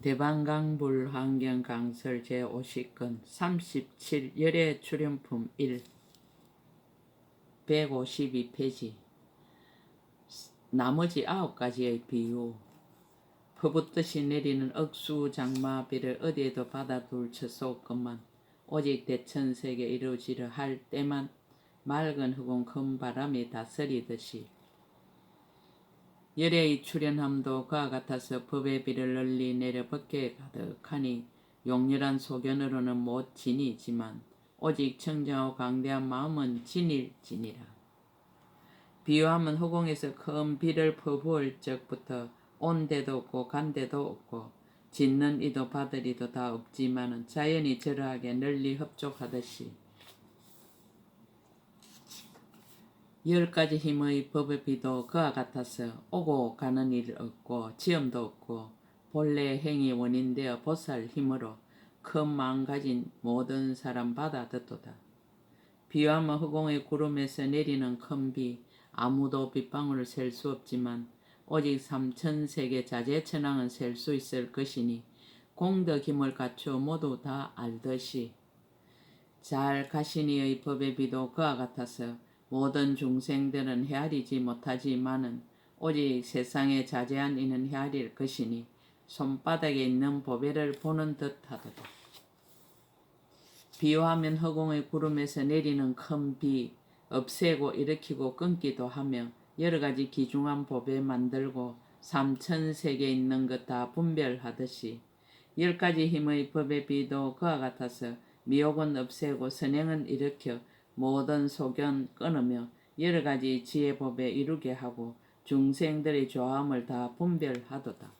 대방강불 환경 강설 제50건 37 열애 출연품 1 152페이지. 나머지 9가지의 비유. 퍼붓듯이 내리는 억수 장마비를 어디에도 받아둘 처소 없건만 오직 대천세계 이루어지려 할 때만 맑은 흑운 큰 바람이 다스리듯이 열애의 출현함도 그와 같아서 법의 비를 널리 내려 벗게 가득하니 용렬한 소견으로는 못 지니지만 오직 청정하고 강대한 마음은 지닐지니라. 비유하면 허공에서 큰 비를 퍼부을 적부터 온 데도 없고 간 데도 없고 짓는 이도 받을 이도 다 없지만은 자연이 저러하게 널리 협족하듯이 열 가지 힘의 법의 비도 그와 같아서 오고 가는 일 없고 지엄도 없고 본래 행위 원인되어 보살 힘으로 큰 마음 가진 모든 사람 받아 듣도다. 비와면 허공의 구름에서 내리는 큰 비, 아무도 빗방울을 셀 수 없지만 오직 삼천세계 자재천왕은 셀 수 있을 것이니 공덕 힘을 갖추어 모두 다 알듯이 잘 가시니의 법의 비도 그와 같아서 모든 중생들은 헤아리지 못하지만은 오직 세상에 자제한 이는 헤아릴 것이니 손바닥에 있는 보배를 보는 듯하도다. 비유하면 허공의 구름에서 내리는 큰 비, 없애고 일으키고 끊기도 하며 여러 가지 기중한 보배 만들고 삼천세계에 있는 것 다 분별하듯이 열 가지 힘의 법의 비도 그와 같아서 미혹은 없애고 선행은 일으켜 모든 소견 끊으며 여러 가지 지혜법에 이루게 하고 중생들의 조함을 다 분별하도다.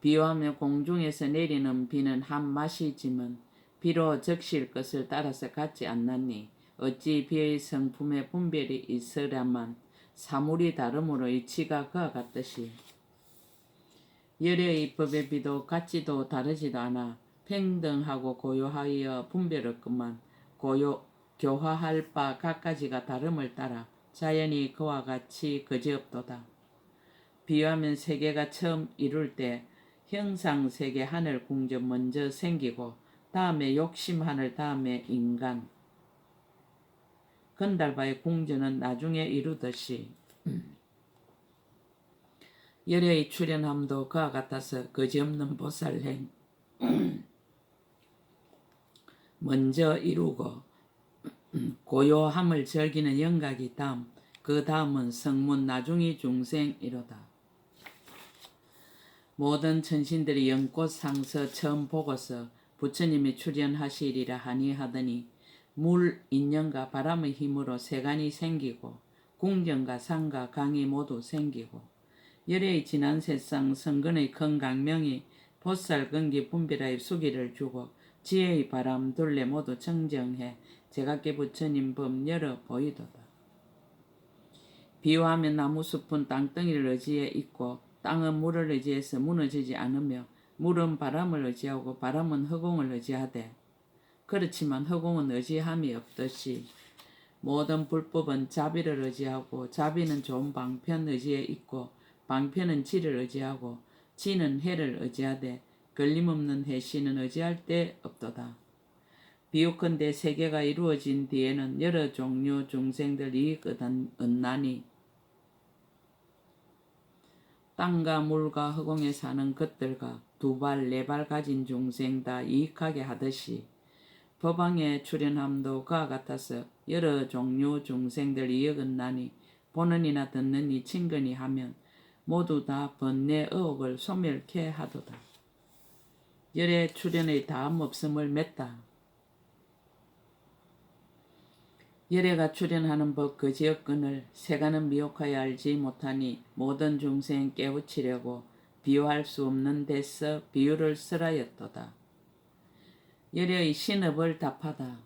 비유하며 공중에서 내리는 비는 한 맛이지만 비로 적실 것을 따라서 같지 않나니 어찌 비의 성품의 분별이 있으랴만 사물이 다름으로 이치가 그와 같듯이 열의 법의 비도 같지도 다르지도 않아 평등하고 고요하여 분별 없구만 고요 교화할 바 각가지가 다름을 따라 자연이 그와 같이 거지없도다. 비유하면 세계가 처음 이룰 때 형상 세계 하늘 궁전 먼저 생기고 다음에 욕심 하늘 다음에 인간 건달바의 궁전은 나중에 이루듯이 열애의 출현함도 그와 같아서 거지없는 보살행 먼저 이루고 고요함을 즐기는 영각이 다음 그 다음은 성문 나중이 중생이로다. 모든 천신들이 연꽃 상서 처음 보고서 부처님이 출연하시리라 하니 하더니 물 인연과 바람의 힘으로 세간이 생기고 궁전과 산과 강이 모두 생기고 열의 지난 세상 성근의 큰 강명이 보살 근기 분별하여 수기를 주고 지혜의 바람 둘레 모두 청정해 제각계 부처님 범 열어 보이도다. 비유하면 나무숲은 땅덩이를 의지해 있고 땅은 물을 의지해서 무너지지 않으며 물은 바람을 의지하고 바람은 허공을 의지하되 그렇지만 허공은 의지함이 없듯이 모든 불법은 자비를 의지하고 자비는 좋은 방편 의지에 있고 방편은 지를 의지하고 지는 해를 의지하되 걸림없는 해시는 의지할 데 없도다. 비유컨대 세계가 이루어진 뒤에는 여러 종류 중생들이 얻나니 땅과 물과 허공에 사는 것들과 두 발, 네 발 가진 중생 다 이익하게 하듯이 법왕에 출연함도 그와 같아서 여러 종류 중생들이 이익었나니 보는 이나 듣는 이 친근히 하면 모두 다 번뇌 의혹을 소멸케 하도다. 열의 출연의 다음 없음을 맺다. 열애가 출현하는 법 그 지역근을 세간은 미혹하여 알지 못하니 모든 중생 깨우치려고 비유할 수 없는 데서 비유를 쓰라였도다. 열애의 신업을 답하다.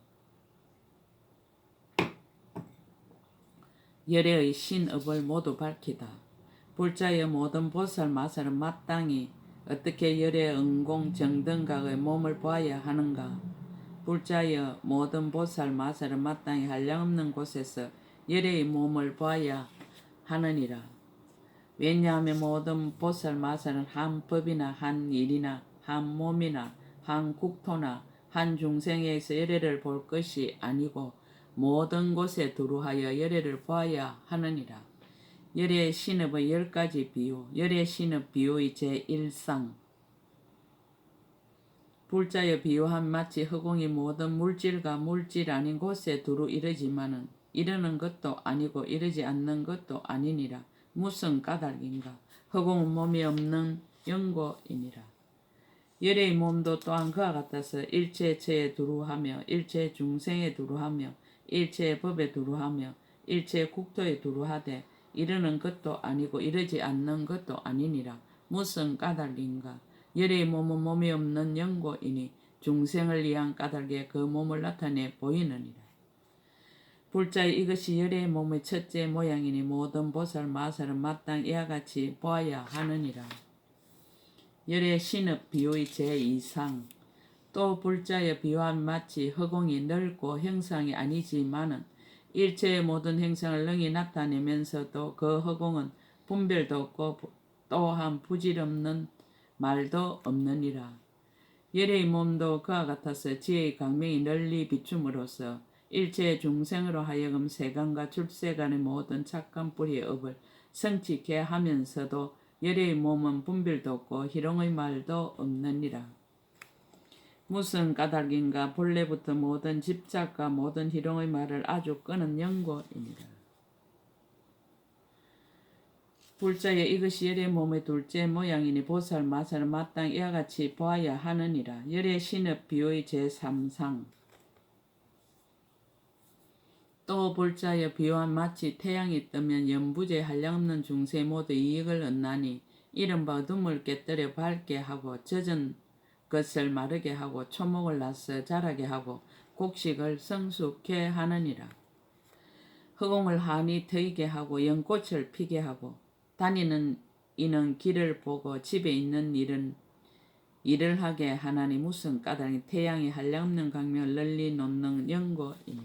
열애의 신업을 모두 밝히다. 불자의 모든 보살 마살은 마땅히 어떻게 열의 응공 정등각의 몸을 보아야 하는가? 불자여 모든 보살 마살은 마땅히 한량없는 곳에서 열의 몸을 보아야 하느니라. 왜냐하면 모든 보살 마살은 한 법이나 한 일이나 한 몸이나 한 국토나 한 중생에서 열애를 볼 것이 아니고 모든 곳에 두루하여 열애를 보아야 하느니라. 열의 신업의 열 가지 비유, 열의 신업 비유의 제1상. 불자여 비유한 마치 허공이 모든 물질과 물질 아닌 곳에 두루 이르지만은 이르는 것도 아니고 이르지 않는 것도 아니니라. 무슨 까닭인가? 허공은 몸이 없는 영고이니라. 열의 몸도 또한 그와 같아서 일체체에 두루하며 일체 중생에 두루하며 일체 법에 두루하며 일체 국토에 두루하되 이르는 것도 아니고 이르지 않는 것도 아니니라. 무슨 까닭인가? 열의 몸은 몸이 없는 영고이니 중생을 위한 까닭에 그 몸을 나타내 보이느니라. 불자의 이것이 열의 몸의 첫째 모양이니 모든 보살 마살은 마땅 이와 같이 보아야 하느니라. 열의 신업 비유의 제2상 또 불자의 비유한 마치 허공이 넓고 형상이 아니지만은 일체의 모든 행성을 능히 나타내면서도 그 허공은 분별도 없고 또한 부질없는 말도 없느니라. 열의 몸도 그와 같아서 지혜의 강명이 널리 비춤으로써 일체 중생으로 하여금 세간과 출세간의 모든 착한 뿌리의 업을 성취케 하면서도 열의 몸은 분별도 없고 희롱의 말도 없느니라. 무슨 까닭인가 본래부터 모든 집착과 모든 희롱의 말을 아주 끄는 연고입니다. 불자의 이것이 열의 몸의 둘째 모양이니 보살 마살은 마땅 이와 같이 보아야 하느니라. 열의 신업 비유의 제3상 또 볼자여 비유한 마치 태양이 뜨면 연부제 한량없는 중세 모두 이익을 얻나니 이른바 어둠을 깨뜨려 밝게 하고 젖은 것을 마르게 하고 초목을 낳서 자라게 하고 곡식을 성숙케 하느니라. 허공을 한이 트이게 하고 연꽃을 피게 하고 다니는 이는 길을 보고 집에 있는 일은 일을 하게 하나니 무슨 까닭이 태양이 한량없는 강명을 널리 놓는 연고이니라.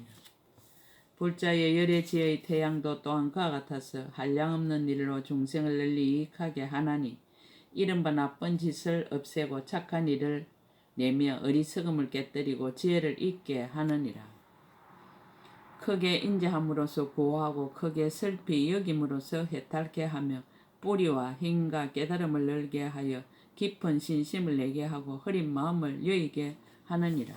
불자의 열의 지혜의 태양도 또한 그와 같아서 한량없는 일로 중생을 널리 이익하게 하나니 이른바 나쁜 짓을 없애고 착한 일을 내며 어리석음을 깨뜨리고 지혜를 잊게 하느니라. 크게 인자함으로써 구호하고 크게 슬피 여김으로써 해탈케 하며 뿌리와 힘과 깨달음을 늘게 하여 깊은 신심을 내게 하고 흐린 마음을 여의게 하느니라.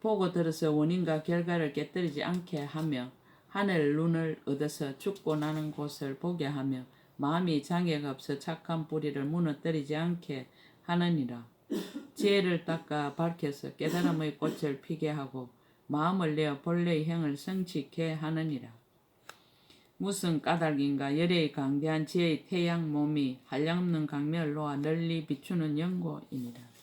보고 들어서 원인과 결과를 깨뜨리지 않게 하며 하늘 눈을 얻어서 죽고 나는 곳을 보게 하며 마음이 장애가 없어 착한 뿌리를 무너뜨리지 않게 하느니라. 지혜를 닦아 밝혀서 깨달음의 꽃을 피게 하고 마음을 내어 본래의 형을 성취케 하느니라. 무슨 까닭인가 열의 강대한 지혜의 태양 몸이 한량없는 강멸 놓아 널리 비추는 연고이니라.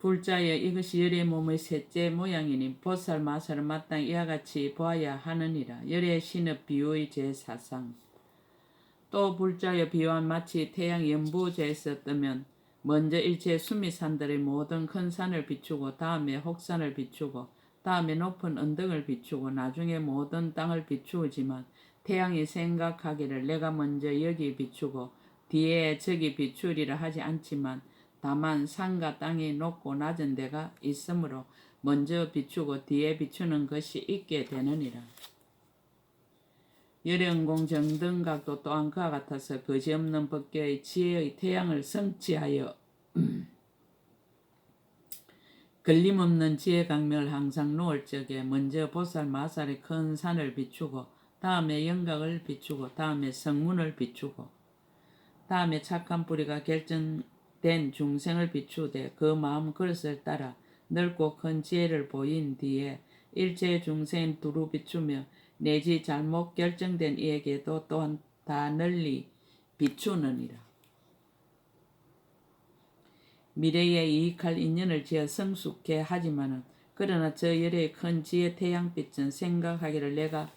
불자여 이것이 열의 몸의 셋째 모양이니 보살 마살을 마땅 이와 같이 보아야 하느니라. 열의 신업 비유의 제사상 또 불자여 비유한 마치 태양 연부제에서 뜨면 먼저 일체 수미산들의 모든 큰 산을 비추고 다음에 혹산을 비추고 다음에 높은 언덕을 비추고 나중에 모든 땅을 비추지만 태양이 생각하기를 내가 먼저 여기 비추고 뒤에 저기 비추리라 하지 않지만 다만 산과 땅이 높고 낮은 데가 있으므로 먼저 비추고 뒤에 비추는 것이 있게 되느니라. 열연공 정등각도 또한 그와 같아서 거지 없는 법계의 지혜의 태양을 성취하여 걸림없는 지혜 강명을 항상 놓을 적에 먼저 보살 마살의 큰 산을 비추고 다음에 영각을 비추고 다음에 성문을 비추고 다음에 착한 뿌리가 결정된 중생을 비추되 그 마음 그릇을 따라 넓고 큰 지혜를 보인 뒤에 일체 중생 두루 비추며 내지 잘못 결정된 이에게도 또한 다 널리 비추느니라. 미래에 이익할 인연을 지어 성숙해 하지만은 그러나 저 열의 큰 지혜 태양빛은 생각하기를 내가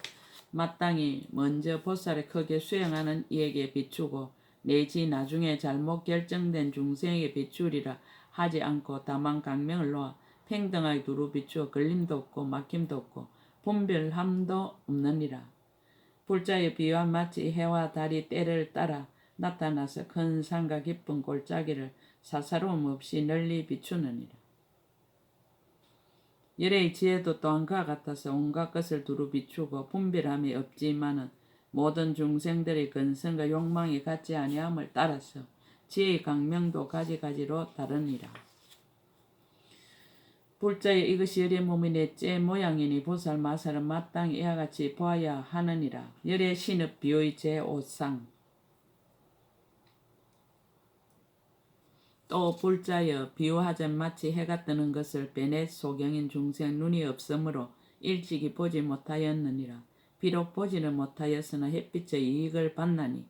마땅히 먼저 보살을 크게 수행하는 이에게 비추고 내지 나중에 잘못 결정된 중생에게 비추리라 하지 않고 다만 강명을 놓아 평등하게 두루 비추어 걸림도 없고 막힘도 없고 분별함도 없느니라. 불자의 비와 마치 해와 달이 때를 따라 나타나서 큰 산과 깊은 골짜기를 사사로움 없이 널리 비추느니라. 열의 지혜도 또한 그와 같아서 온갖 것을 두루 비추고 분별함이 없지만은 모든 중생들의 근성과 욕망이 같지 아니함을 따라서 지혜의 강명도 가지가지로 다르니라. 불자의 이것이 열의 몸이 넷째 모양이니 보살 마살은 마땅히 이와 같이 보아야 하느니라. 열의 신읍 비의 제5상 또 불자여 비유하전 마치 해가 뜨는 것을 베넷 소경인 중생 눈이 없으므로 일찍이 보지 못하였느니라. 비록 보지는 못하였으나 햇빛의 이익을 받나니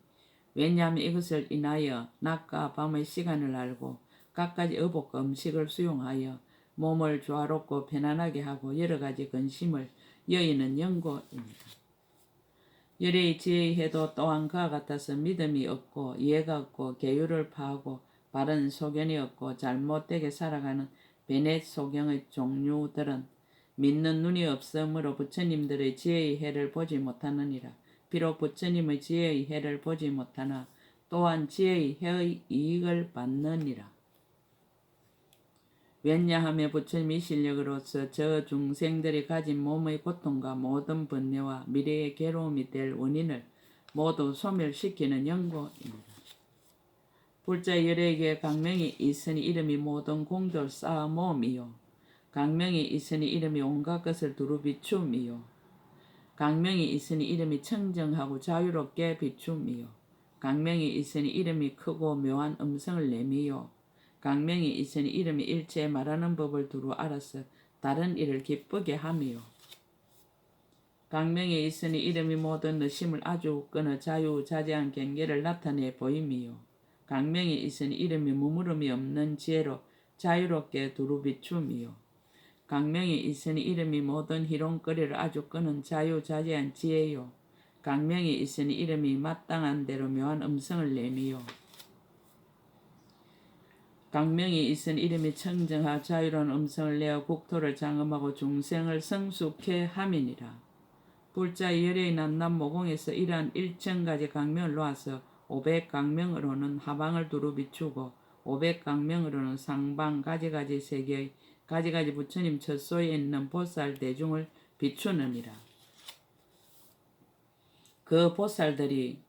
왜냐하면 이것을 인하여 낮과 밤의 시간을 알고 갖가지 의복과 음식을 수용하여 몸을 조화롭고 편안하게 하고 여러 가지 근심을 여의는 연고입니다. 열의 지혜의 해도 또한 그와 같아서 믿음이 없고 이해가 없고 계율을 파하고 바른 소견이 없고 잘못되게 살아가는 베넷 소경의 종류들은 믿는 눈이 없으므로 부처님들의 지혜의 해를 보지 못하느니라. 비록 부처님의 지혜의 해를 보지 못하나 또한 지혜의 해의 이익을 받느니라. 왜냐하면 부처님의 실력으로서 저 중생들이 가진 몸의 고통과 모든 번뇌와 미래의 괴로움이 될 원인을 모두 소멸시키는 연고입니다. 불자 열에게 강명이 있으니 이름이 모든 공들 쌓아 모음이요. 강명이 있으니 이름이 온갖 것을 두루 비춤이요. 강명이 있으니 이름이 청정하고 자유롭게 비춤이요. 강명이 있으니 이름이 크고 묘한 음성을 내미요. 강명이 있으니 이름이 일체 말하는 법을 두루 알아서 다른 일을 기쁘게 함이요. 강명이 있으니 이름이 모든 의심을 아주 끊어 자유자재한 경계를 나타내 보임이요. 강명이 있으니 이름이 무무름이 없는 지혜로 자유롭게 두루 비춤이요. 강명이 있으니 이름이 모든 희롱거리를 아주 끄는 자유자재한 지혜요. 강명이 있으니 이름이 마땅한 대로 묘한 음성을 내미요. 강명이 있은 이름이 청정하 자유로운 음성을 내어 국토를 장엄하고 중생을 성숙해 함이니라. 불자 열의 난남 모공에서 이러한 일천가지 강명을 놓아서 오백 강명으로는 하방을 두루 비추고 오백 강명으로는 상방 가지가지 세계의 가지가지 부처님 첫소에 있는 보살 대중을 비추느니라. 그 보살들이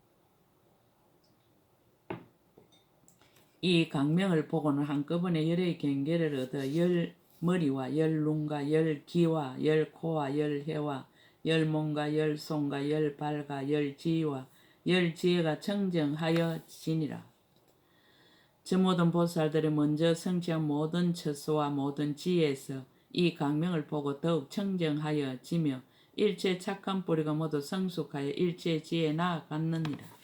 이 강명을 보고는 한꺼번에 열의 경계를 얻어 열 머리와 열 눈과 열 귀와 열 코와 열 혀와 열 몸과 열 손과 열 발과 열 지와 열 지혜가 청정하여 지니라. 저 모든 보살들이 먼저 성취한 모든 처소와 모든 지혜에서 이 강명을 보고 더욱 청정하여 지며 일체 착한 뿌리가 모두 성숙하여 일체 지혜에 나아갔느니라.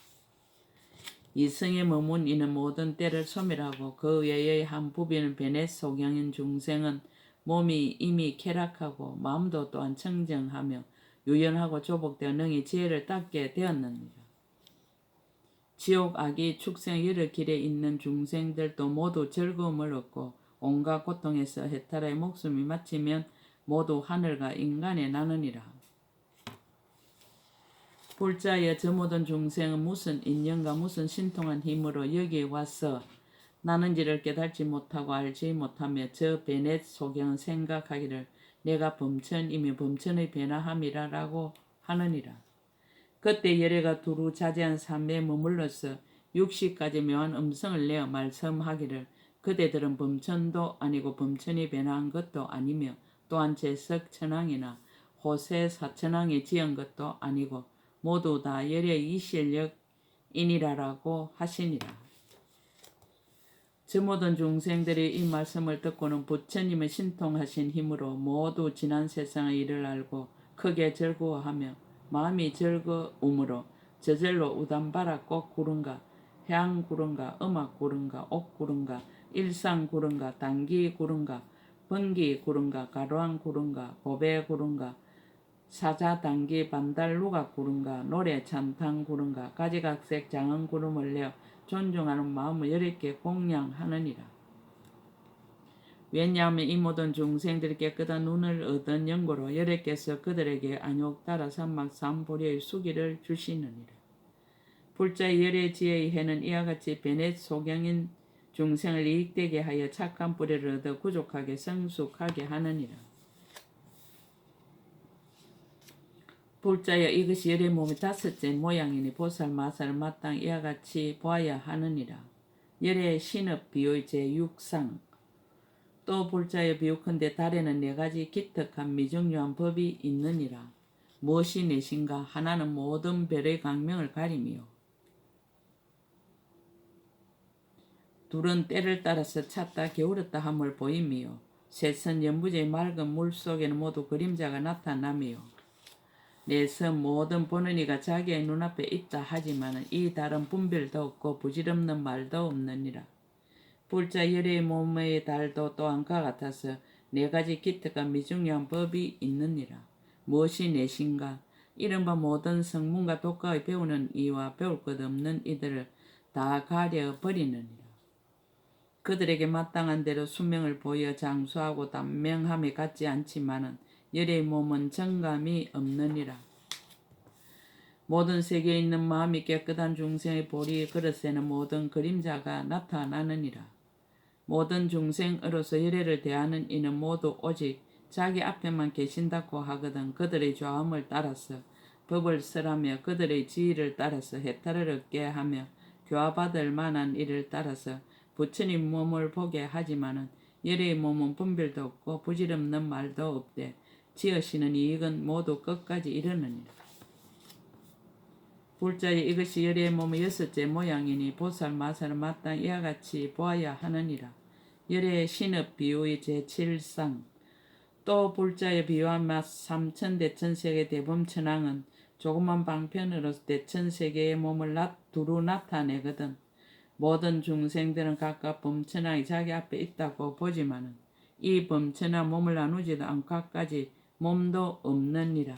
이승에 머문 이는 모든 때를 소멸하고 그 외의 한 부비는 베넷 소경인 중생은 몸이 이미 쾌락하고 마음도 또한 청정하며 유연하고 조복되어 능히 지혜를 닦게 되었느니라. 지옥 악이 축생 여러 길에 있는 중생들도 모두 즐거움을 얻고 온갖 고통에서 해탈의 목숨이 마치면 모두 하늘과 인간에 나느니라. 불자여 저 모든 중생은 무슨 인연과 무슨 신통한 힘으로 여기에 와서 나는지를 깨닫지 못하고 알지 못하며 저 베넷 소경은 생각하기를 내가 범천이며 범천의 변화함이라라고 하느니라. 그때 열애가 두루 자제한 삶에 머물러서 60가지 묘한 음성을 내어 말씀하기를 그대들은 범천도 아니고 범천이 변화한 것도 아니며 또한 제석 천왕이나 호세 사천왕이 지은 것도 아니고 모두 다 열의 이실력이니라라고 하시니라. 저 모든 중생들이 이 말씀을 듣고는 부처님의 신통하신 힘으로 모두 지난 세상의 일을 알고 크게 즐거워하며 마음이 즐거움으로 저절로 우담바라 꽃 구른가 향 구른가 음악 구른가 옥 구른가 일상 구른가 단기 구른가 번기 구른가 가로왕 구른가 고배 구른가 사자 단기 반달루가 구른가 노래 찬탕 구른가 가지각색 장은 구름을 내어 존중하는 마음을 여렵게 공양하느니라. 왜냐하면 이 모든 중생들이 깨끗한 눈을 얻은 연고로 여래께서 그들에게 안욕 따라 삼막 삼보리의 수기를 주시느니라. 불자의 열의 지혜의 해는 이와 같이 베넷 소경인 중생을 이익되게 하여 착한 뿌리를 얻어 구족하게 성숙하게 하느니라. 불자여 이것이 열의 몸의 다섯째 모양이니 보살 마살 마땅 이와 같이 보아야 하느니라. 열의 신업 비의 제6상 또 불자여 비옥한데 달에는 네 가지 기특한 미정유한 법이 있느니라. 무엇이 넷인가 하나는 모든 별의 강명을 가리며 둘은 때를 따라서 찼다 게으렀다 함을 보이며 셋은 연부제의 맑은 물 속에는 모두 그림자가 나타나며 넷은 모든 보는 이가 자기의 눈앞에 있다 하지만 이 다른 분별도 없고 부질없는 말도 없느니라. 불자 열의 몸의 달도 또한 가 같아서 네 가지 기특한 미중요한 법이 있느니라. 무엇이 넷인가? 이른바 모든 성문과 독가의 배우는 이와 배울 것 없는 이들을 다 가려 버리느니라. 그들에게 마땅한 대로 수명을 보여 장수하고 단명함에 같지 않지만은 열의 몸은 정감이 없느니라. 모든 세계에 있는 마음이 깨끗한 중생의 보리 그릇에는 모든 그림자가 나타나느니라. 모든 중생으로서 열애를 대하는 이는 모두 오직 자기 앞에만 계신다고 하거든 그들의 조함을 따라서 법을 설하며 그들의 지위를 따라서 해탈을 얻게 하며 교화받을 만한 일을 따라서 부처님 몸을 보게 하지만은 열의 몸은 분별도 없고 부질없는 말도 없되 지으시는 이익은 모두 끝까지 이르느니라. 불자의 이것이 열의 몸의 여섯째 모양이니 보살 마살 마땅 이와 같이 보아야 하느니라. 열의 신업 비유의 제7상 또 불자의 비유한 맛 삼천 대 천세계 대범천왕은 조그만 방편으로 대천세계의 몸을 나, 두루 나타내거든. 모든 중생들은 각각 범천왕이 자기 앞에 있다고 보지만은 이 범천왕 몸을 나누지도 않고 각가지 몸도 없느니라.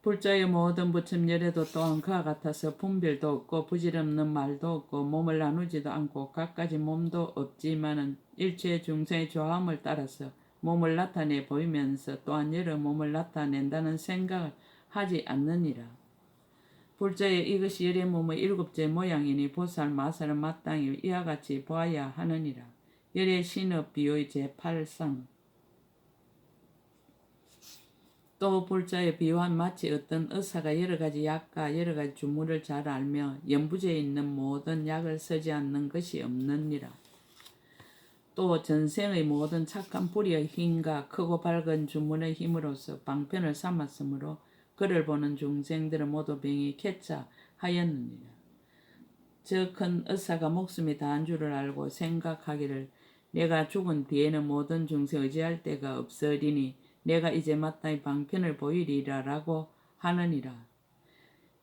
불자의 모든 부침열에도 또한 그와 같아서 분별도 없고 부질없는 말도 없고 몸을 나누지도 않고 각가지 몸도 없지만은 일체 중생의 조함을 따라서 몸을 나타내 보이면서 또한 여러 몸을 나타낸다는 생각을 하지 않느니라. 불자의 이것이 열의 몸의 일곱째 모양이니 보살 마살은 마땅히 이와 같이 보아야 하느니라. 열의 신업 비의 제8상 또 불자의 비유한 마치 어떤 의사가 여러 가지 약과 여러 가지 주문을 잘 알며 연부제에 있는 모든 약을 쓰지 않는 것이 없느니라. 또 전생의 모든 착한 뿌리의 힘과 크고 밝은 주문의 힘으로서 방편을 삼았으므로 그를 보는 중생들은 모두 병이 쾌차하였느니라. 저 큰 의사가 목숨이 다한 줄을 알고 생각하기를 내가 죽은 뒤에는 모든 중생 의지할 데가 없으리니 내가 이제 마땅히 방편을 보이리라라고 하느니라.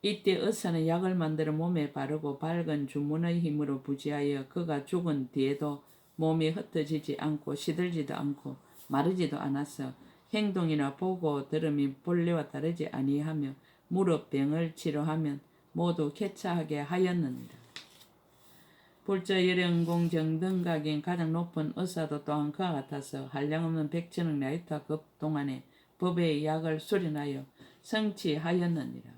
이때 의사는 약을 만들어 몸에 바르고 밝은 주문의 힘으로 부지하여 그가 죽은 뒤에도 몸이 흩어지지 않고 시들지도 않고 마르지도 않았어 행동이나 보고 들음이 본래와 다르지 아니하며 무릎 병을 치료하면 모두 쾌차하게 하였느니라. 불자 열영공 정등각인 가장 높은 의사도 또한 그와 같아서 한량없는 백천억 나이타 급 동안에 법의 약을 수련하여 성취하였느니라.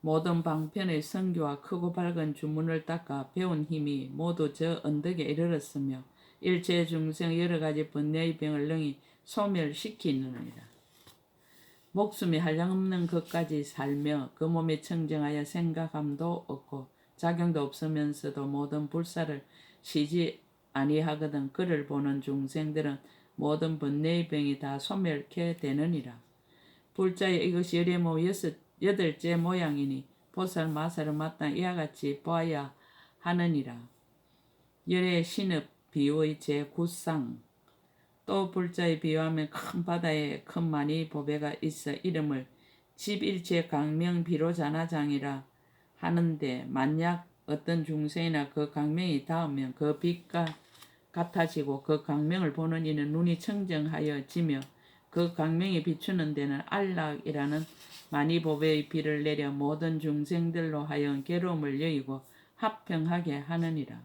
모든 방편의 성교와 크고 밝은 주문을 닦아 배운 힘이 모두 저 언덕에 이르렀으며 일체 중생 여러 가지 번뇌의 병을 능히 소멸시키느니라. 목숨이 한량없는 것까지 살며 그 몸에 청정하여 생각함도 없고 작용도 없으면서도 모든 불사를 쉬지 아니하거든 그를 보는 중생들은 모든 번뇌의 병이 다 소멸케 되느니라. 불자의 이것이 열의모 여섯, 여덟째 모양이니 보살 마살을 마땅 이와 같이 보아야 하느니라. 열의 신업 비유의 제9상 또 불자에 비유하면 큰 바다에 큰 많이 보배가 있어 이름을 집일체 강명 비로자나장이라 하는데 만약 어떤 중생이나 그 강명이 닿으면 그 빛과 같아지고 그 강명을 보는 이는 눈이 청정하여지며 그 강명이 비추는 데는 안락이라는 마니보배의 비를 내려 모든 중생들로 하여 괴로움을 여의고 합평하게 하느니라.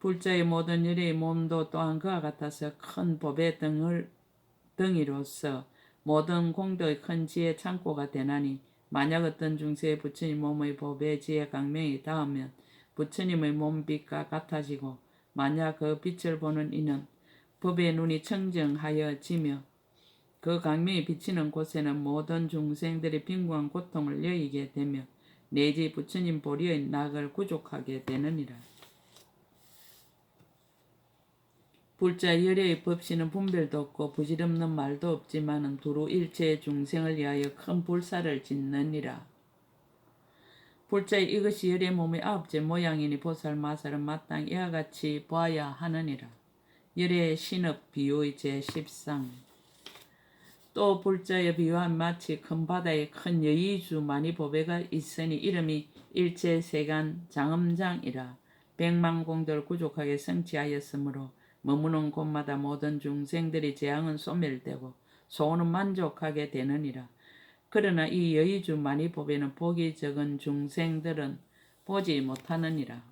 불자의 모든 일의 몸도 또한 그와 같아서 큰 법의 등을 등이로서 모든 공덕의 큰 지혜 창고가 되나니 만약 어떤 중세의 부처님 몸의 법의 지혜 강명이 닿으면 부처님의 몸빛과 같아지고 만약 그 빛을 보는 이는 법의 눈이 청정하여 지며 그 강명이 비치는 곳에는 모든 중생들의 빈궁한 고통을 여의게 되며 내지 부처님 보리의 낙을 구족하게 되느니라. 불자 열애의 법시는 분별도 없고 부질없는 말도 없지만은 두루 일체의 중생을 위하여 큰 불사를 짓느니라. 불자의 이것이 열의 몸의 아홉째 모양이니 보살 마살은 마땅 이와 같이 보아야 하느니라. 열의 신업 비유의 제13 또 불자의 비유한 마치 큰 바다에 큰 여의주 많이 보배가 있으니 이름이 일체 세간 장엄장이라 백만공들 구족하게 성취하였으므로 머무는 곳마다 모든 중생들이 재앙은 소멸되고 소원은 만족하게 되느니라. 그러나 이 여의주 보배는 복이 적은 중생들은 보지 못하느니라.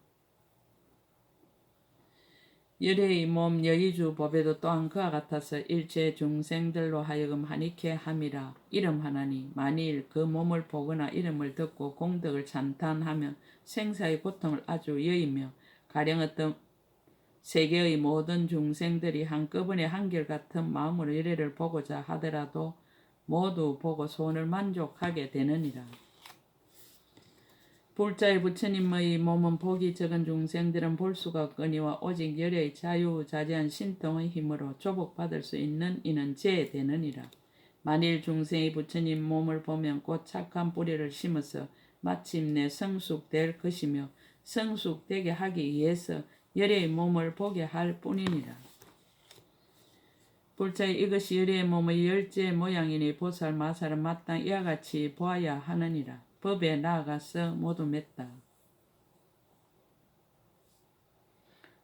열의 몸 여의주 법에도 또한 그와 같아서 일체 중생들로 하여금 한익해 함이라 이름 하나니 만일 그 몸을 보거나 이름을 듣고 공덕을 찬탄하면 생사의 고통을 아주 여이며 가령 어떤 세계의 모든 중생들이 한꺼번에 한결같은 마음으로 열애를 보고자 하더라도 모두 보고 소원을 만족하게 되느니라. 불자의 부처님의 몸은 복이 적은 중생들은 볼 수가 없거니와 오직 열의 자유자재한 신통의 힘으로 조복받을 수 있는 이는 제되느니라. 만일 중생이 부처님 몸을 보면 곧 착한 뿌리를 심어서 마침내 성숙될 것이며 성숙되게 하기 위해서 열의 몸을 보게 할 뿐이니라. 불자의 이것이 열의 몸의 열째 모양이니 보살 마살은 마땅 이와 같이 보아야 하느니라. 법에 나아가서 모두 맺다.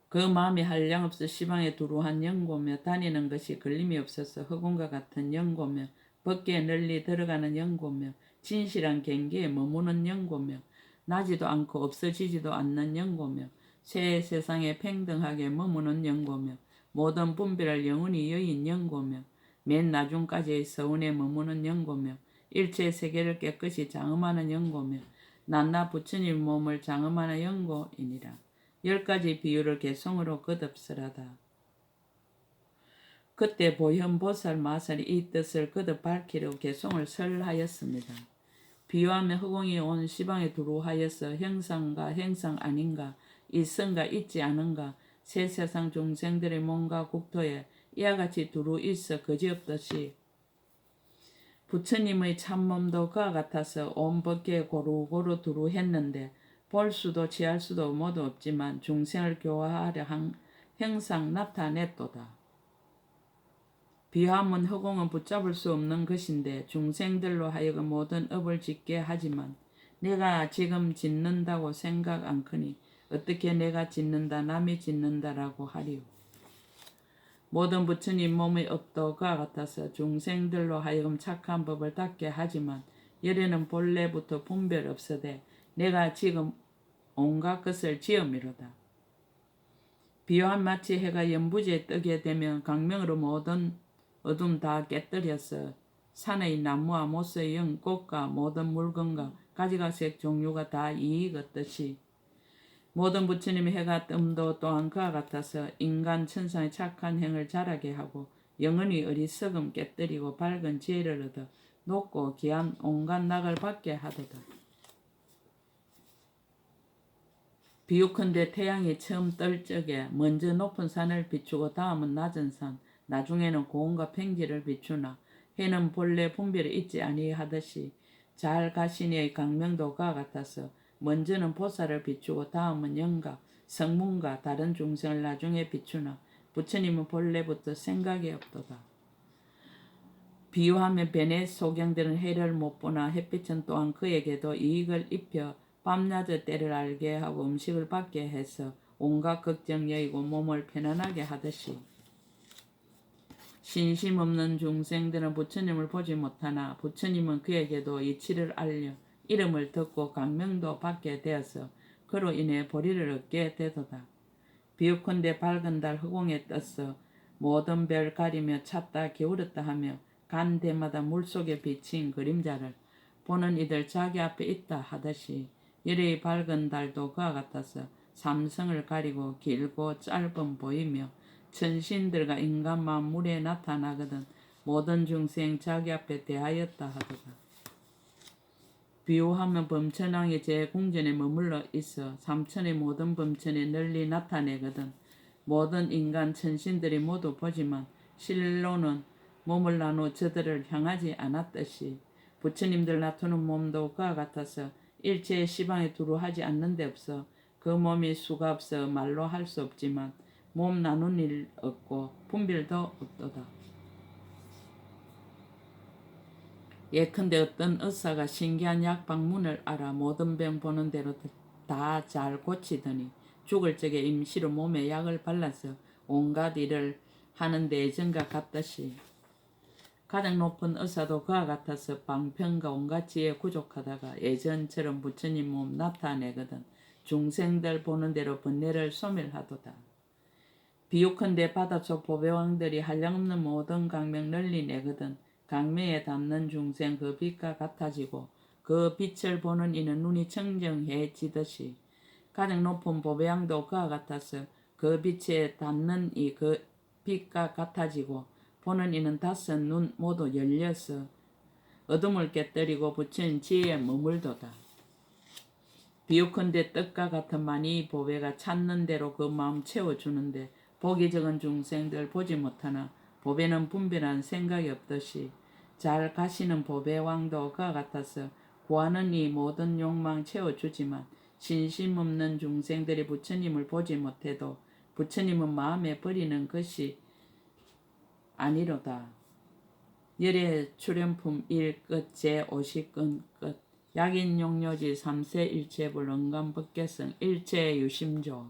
그 마음이 한량 없어 시방에 두루한 연고며 다니는 것이 걸림이 없어서 허공과 같은 연고며 벗게 널리 들어가는 연고며 진실한 경계에 머무는 연고며 나지도 않고 없어지지도 않는 연고며 새 세상에 평등하게 머무는 연고며 모든 분별할 영혼이 여인 연고며 맨 나중까지의 서운에 머무는 연고며 일체 세계를 깨끗이 장엄하는 연고며 낱낱 부처님 몸을 장엄하는 연고이니라. 열 가지 비유를 개성으로 거듭설하다. 그때 보현보살 마살이 이 뜻을 거듭 밝히려 개성을 설하였습니다. 비유하며 허공이 온 시방에 두루하여서 형상과 행상 아닌가 있은가 있지 않은가 새 세상 중생들의 몸과 국토에 이와 같이 두루 있어 거지없듯이 부처님의 참몸도 그와 같아서 온 법계에 고루고루 두루 했는데 볼 수도 취할 수도 모두 없지만 중생을 교화하려 한 형상 나타냈도다. 비함은 허공은 붙잡을 수 없는 것인데 중생들로 하여금 모든 업을 짓게 하지만 내가 지금 짓는다고 생각 않거니 어떻게 내가 짓는다 남이 짓는다라고 하리요. 모든 부처님 몸의 업도 그와 같아서 중생들로 하여금 착한 법을 닦게 하지만 열에는 본래부터 분별 없어되 내가 지금 온갖 것을 지음이로다. 비유한 마치 해가 연부지에 뜨게 되면 강명으로 모든 어둠 다 깨뜨려서 산의 나무와 모스의 영, 꽃과 모든 물건과 가지가색 종류가 다 이익 얻듯이 모든 부처님의 해가 뜸도 또한 그와 같아서 인간 천상의 착한 행을 자라게 하고 영원히 어리석음 깨뜨리고 밝은 지혜를 얻어 높고 귀한 온갖 낙을 받게 하도다. 비유컨대 태양이 처음 뜰 적에 먼저 높은 산을 비추고 다음은 낮은 산, 나중에는 고온과 평지를 비추나 해는 본래 분별이 있지 아니하듯이 잘 가시니의 강명도 그와 같아서 먼저는 보살을 비추고 다음은 영가, 성문과 다른 중생을 나중에 비추나 부처님은 본래부터 생각이 없도다. 비유하면 벤에 소경들은 해를 못 보나 햇빛은 또한 그에게도 이익을 입혀 밤낮의 때를 알게 하고 음식을 받게 해서 온갖 걱정 여의고 몸을 편안하게 하듯이 신심 없는 중생들은 부처님을 보지 못하나 부처님은 그에게도 이치를 알려 이름을 듣고 강명도 받게 되어서 그로 인해 보리를 얻게 되도다. 비유컨대 밝은 달 허공에 떴어 모든 별 가리며 찾다 게으르다 하며 간 데마다 물속에 비친 그림자를 보는 이들 자기 앞에 있다 하듯이 열의 밝은 달도 그와 같아서 삼성을 가리고 길고 짧은 보이며 천신들과 인간 만물에 나타나거든 모든 중생 자기 앞에 대하였다 하더라. 비유하면 범천왕이 제 궁전에 머물러 있어 삼천의 모든 범천에 널리 나타내거든 모든 인간 천신들이 모두 보지만 실로는 몸을 나누어 저들을 향하지 않았듯이 부처님들 나타는 몸도 그와 같아서 일체의 시방에 두루 하지 않는 데 없어 그 몸이 수가 없어 말로 할 수 없지만 몸 나눈 일 없고 분별도 없도다. 예컨대 어떤 의사가 신기한 약방문을 알아 모든 병 보는 대로 다 잘 고치더니 죽을 적에 임시로 몸에 약을 발라서 온갖 일을 하는 대전과 같듯이 가장 높은 의사도 그와 같아서 방편과 온갖 지에 부족하다가 예전처럼 부처님 몸 나타내거든 중생들 보는 대로 번뇌를 소멸하도다. 비유컨대 바닷속 보배왕들이 한량없는 모든 강명 널리 내거든 강매에 닿는 중생 그 빛과 같아지고 그 빛을 보는 이는 눈이 청정해지듯이 가장 높은 보배양도 그와 같아서 그 빛에 닿는 이 그 빛과 같아지고 보는 이는 다섯 눈 모두 열려서 어둠을 깨뜨리고 부처인 지혜에 머물도다. 비유컨대 떡과 같은 많이 보배가 찾는 대로 그 마음 채워주는데 보기 적은 중생들 보지 못하나 보배는 분별한 생각이 없듯이 잘 가시는 보배 왕도 그와 같아서 구하는 이 모든 욕망 채워주지만 신심 없는 중생들이 부처님을 보지 못해도 부처님은 마음에 버리는 것이 아니로다. 열의 출연품 1끝 제50건 끝 약인 용료지 3세 일체불 응감법계성 일체 유심조